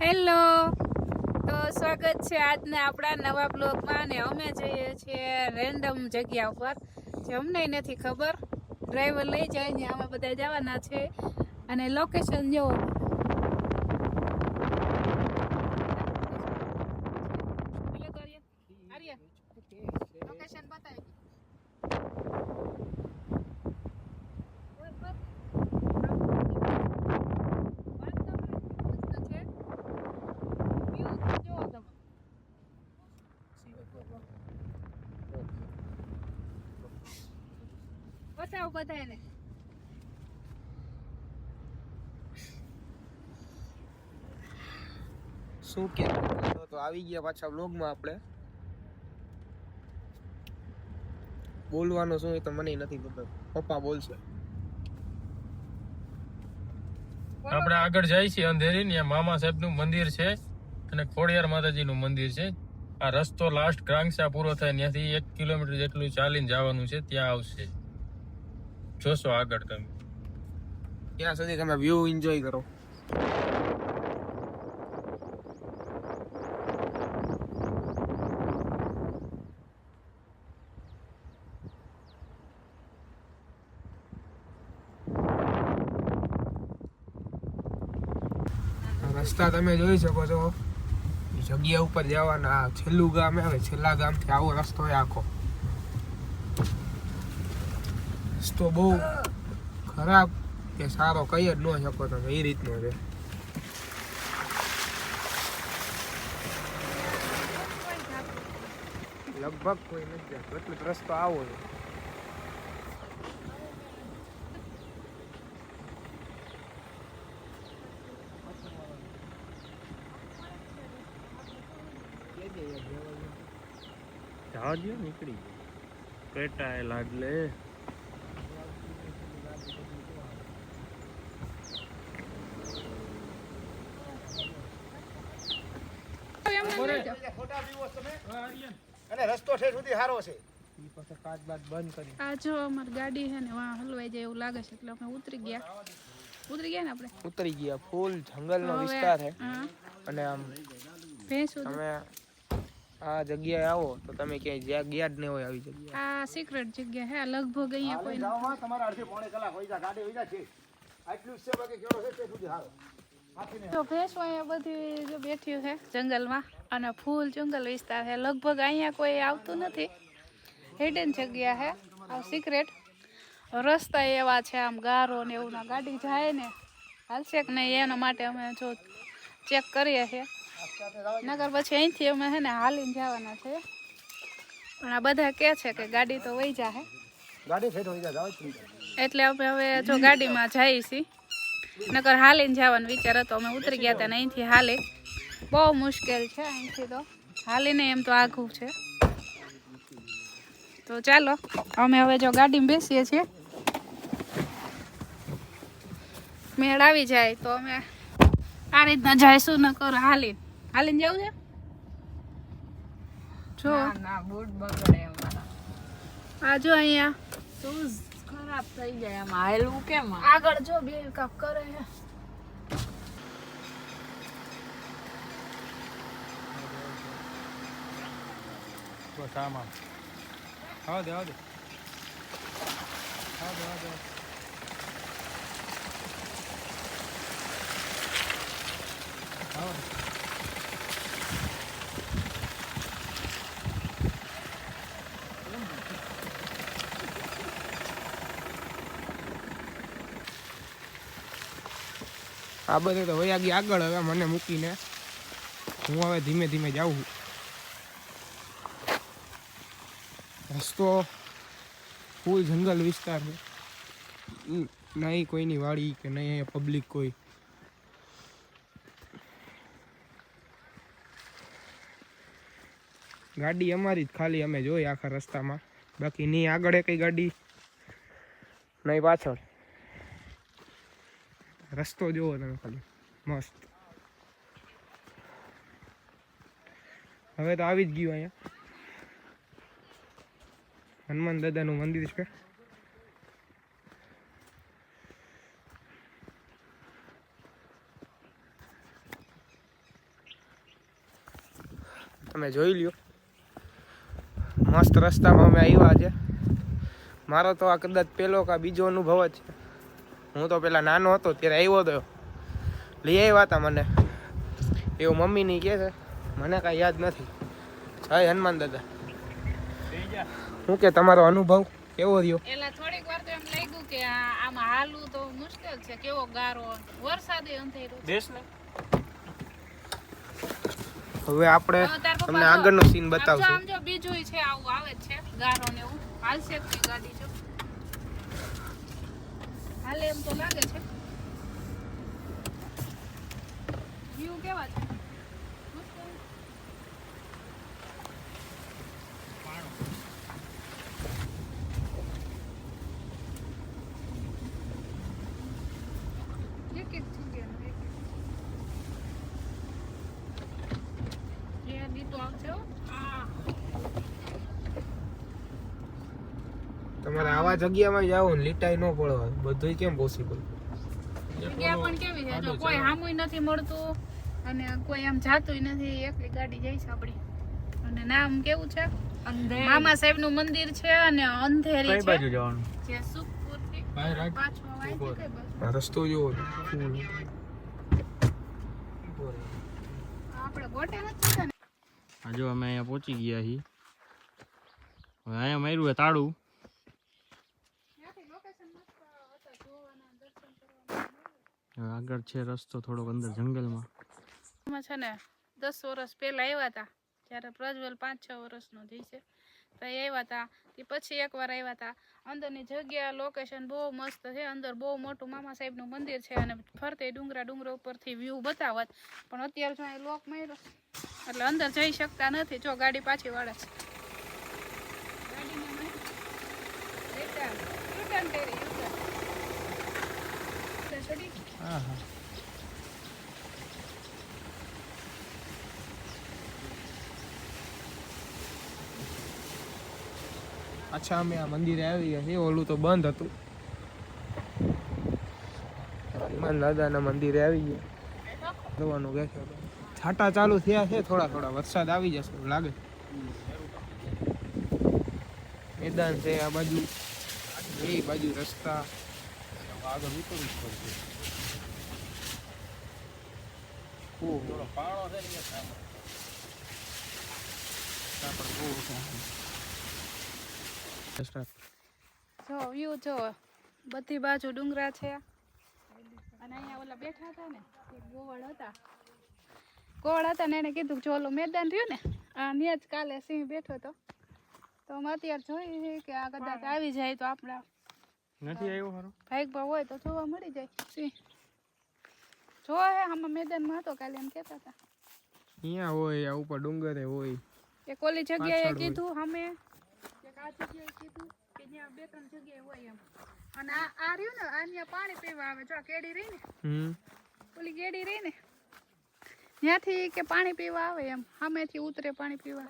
Hello. તો સ્વાગત છે આજના આપણા નવા બ્લોગમાં અને અમે જઈએ છીએ રેન્ડમ જગ્યા ઉપર, જે અમને નથી ખબર. ડ્રાઈવર લઈ જાય ને અમે બધા જવાના છે. અને લોકેશન જો બતાવો બધાને શું કે તો આવી ગયા પાછા વ્લોગમાં આપણે. બોલવાનું શું એ તો મને નથી ખબર. પપ્પા બોલશે. આપણે આગળ જાય છે અંધેરી ને મામા સાહેબનું મંદિર છે અને ખોડિયાર માતાજી નું મંદિર છે. આ રસ્તો લાસ્ટ ગ્રાંગસા પૂરો થાય ત્યાંથી એક કિલોમીટર જેટલું ચાલીને જવાનું છે ત્યાં આવશે. જોશો આગળ તમે. ત્યાં સુધી તમે વ્યૂ એન્જોય કરો. રસ્તા તમે જોઈ શકો છો. જગ્યા ઉપર જવાના. છેલ્લું ગામ આવે, છેલ્લા ગામથી આવો રસ્તો આખો. રસ્તો બહુ ખરાબ કે સારો કહી જ ન શકો તમે, એ રીતનો છે. લગભગ કોઈ નથી જતો, એટલે રસ્તો આવો છે. જવા નીકળી પેટા એ લાગલે અને રસ્તો છે સુધી સારો છે. એ પછી કાચ બાદ બંધ કરી. આ જો અમારી ગાડી છે ને વાં હલવાઈ જાય એવું લાગે છે એટલે અમે ઉતરી ગયા. ઉતરી ગયા ને આપણે? ઉતરી ગયા ફૂલ જંગલનો વિસ્તાર છે. અને આમ ભેંસું તમે આ જગ્યાએ આવો તો તમે ક્યાંય જ્યાં ગયા જ ન હોય આવી જગ્યા આ સિક્રેટ જગ્યા હે લગભગ અહીંયા કોઈ. તમારા અડધી પોણે કલાક હોય જા ગાડી હોય જા છે આટલું છે બાકી કેવો છે તે સુધી સારો તો ભેંસો અહીંયા બધી જો બેઠ્યું છે જંગલમાં. અને ફૂલ જંગલ વિસ્તાર છે. લગભગ અહીંયા કોઈ આવતું નથી. હિડન જગ્યા છે. આ સિક્રેટ રસ્તા એવા છે આમ ગારો ને એવું ના ગાડી જાય ને. હાલશે કે નહીં એના માટે અમે જો ચેક કરીએ છીએ. નગર પછી અહીંથી અમે છે ને હાલીને જવાના છે. પણ આ બધા કે છે કે ગાડી તો વહી ગાડી જાય જાવ એટલે અમે હવે જો ગાડીમાં જઈએ છીએ. નકર હાલીને જવાનો વિચાર હતો. અમે ઉતરી ગયા હતા ને અહીંથી હાલે. બહુ મુશ્કેલ છે અહીંથી તો. હાલીને એમ તો આઘું છે. તો ચાલો અમે હવે જો ગાડીમાં બેસીએ છીએ. મેળ આવી જાય તો અમે આ રીતના જઈશું નકર હાલીને હાલીને જવું છે? જો. ના બૂટ બગડે અમારા. આ જો અહીંયા. શૂઝ ખરાબ થઈ જાય એમાં. હાલવું કેમ આગળ જો બે કાપ કરે છે બસ આમાં આવો દે. આવો દે આવો દે આવો દે. આવો દે. આ બધે તો વયા ગયા આગળ હવે મને મૂકીને હું હવે ધીમે ધીમે જાઉં રસ્તો ફૂલ જંગલ વિસ્તાર છે. નહીં કોઈની વાડી કે નહીં અહીંયા પબ્લિક કોઈ. ગાડી અમારી જ ખાલી અમે જોઈ આખા રસ્તામાં. બાકી નહીં આગળ કઈ ગાડી? નહીં પાછળ. રસ્તો જોવો તમે ખાલી. મસ્ત. હવે તો આવી જ ગયું અહીંયા. હનુમાન દાદાનું મંદિર છે. તમે જોઈ લ્યો. મસ્ત રસ્તામાં અમે આવ્યા છે. મારો તો આ કદાચ પહેલો કા બીજો અનુભવ જ છે. હું તો પેલા નાનો હતો ત્યારે આવ્યો હતો લઈ આવ્યા હતા મને. એવું મમ્મીની કહે છે મને કાંઈ યાદ નથી. જય હનુમાન દાદા. શું કે તમારો અનુભવ કેવો રહ્યો? એટલે થોડીક વાર તો એમ લાગ્યું કે આ- આમાં હાલવું તો મુશ્કેલ છે કેવો ગારો વરસાદે અંધેરું છે. હવે આપણે તમને આગળનો સીન બતાવશું. આમ જો બીજું છે આવું આવે જ છે ગારો ને એવું. હાલશે ગાડી જો. હાલે એમ તો લાગે છે. વ્યૂ કેવા છે? એક એક એક. એ દીતો આવશે હો. આ. આવા જગ્યામાં જાવ ને લીટાઈ ન પડવા બધું કેમ પોસિબલ જગ્યા પણ કેવી છે? જો કોઈ હામુય નથી મળતું અને કોઈ આમ જાતુંય નથી એકલી ગાડી જાય છે આપણી. અને નામ કેવું છે? અંધેરી. મામા સાહેબનું મંદિર છે અને અંધેરી છે. જવાનું? જે સુખપુરથી પાછો. આવે બાજુ? આ રસ્તો જોવો આપણે ગોટે નથી જતા જો અમે અહીંયા પહોંચી ગયા છીએ. હવે અહીંયા માર્યું તાળું ત્યાંથી લોકેશન મસ્ત હતા જોવાના દર્શન કરવાના હવે આગળ છે રસ્તો થોડોક અંદર જંગલમાં. છે ને દસ વર્ષ પહેલા આવ્યા હતા, જ્યારે પ્રજ્વલ પાંચ છ વર્ષનો થઈ છે, તો આવ્યા હતા. તે પછી એકવાર આવ્યા હતા. અંદરની જગ્યા લોકેશન બહુ મસ્ત છે. અંદર બહુ મોટું મામા સાહેબનું મંદિર છે અને ફરતે ડુંગરા ડુંગરા ઉપરથી વ્યૂ બતાવત. પણ અત્યારે જો અહીં લોક માર્યો, એટલે અંદર જઈ શકતા નથી. જો ગાડી પાછી વાળે છે ગાડીને. Return. U-turn કરી. હા હા અચ્છા, અમે આ મંદિરે આવી ગયા છીએ. ઓલું તો બંધ હતું. હનુમાન દાદાના મંદિરે આવી ગયા. જવાનું કહે છે છાટા ચાલુ થયા છે. થોડા થોડા વરસાદ આવી જશે એવું લાગે. મેદાન છે આ બાજુ. એ બાજુ રસ્તા. આગળ ઉતરવું જ પડશે. પણ છે. Start. જો વ્યૂ જો બધી બાજુ ડુંગરા છે અને અહીંયા ઓલા બેઠા હતા ને ગોવાળ હતા ગોવાળ હતા ને એને કીધું કે જો ઓલું મેદાન રહ્યું ને આ ત્યાં જ કાલે સિંહ બેઠો હતો તો અમે અત્યારે જોઈએ છે કે આ કદાચ આવી જાય તો આપણા નથી આવ્યો ભાગમાં હોય તો જોવા મળી જાય સિંહ જોવા હે આમાં મેદાનમાં હતો કાલે એમ કહેતા હતા. અહીંયા હોય આ ઉપર ડુંગરે હોય. એ કોલી જગ્યાએ કીધું અમે. એક આ જગ્યાએ કીધું કે જ્યાં બે ત્રણ જગ્યાએ હોય એમ. અને આ આ રહ્યું ને આ ત્યાં પાણી પીવા આવે. જો આ કેડી રહી ને હમ. ઓલી કેડી રહી ને ત્યાંથી કે પાણી પીવા આવે એમ. સામેથી ઉતરે પાણી પીવા.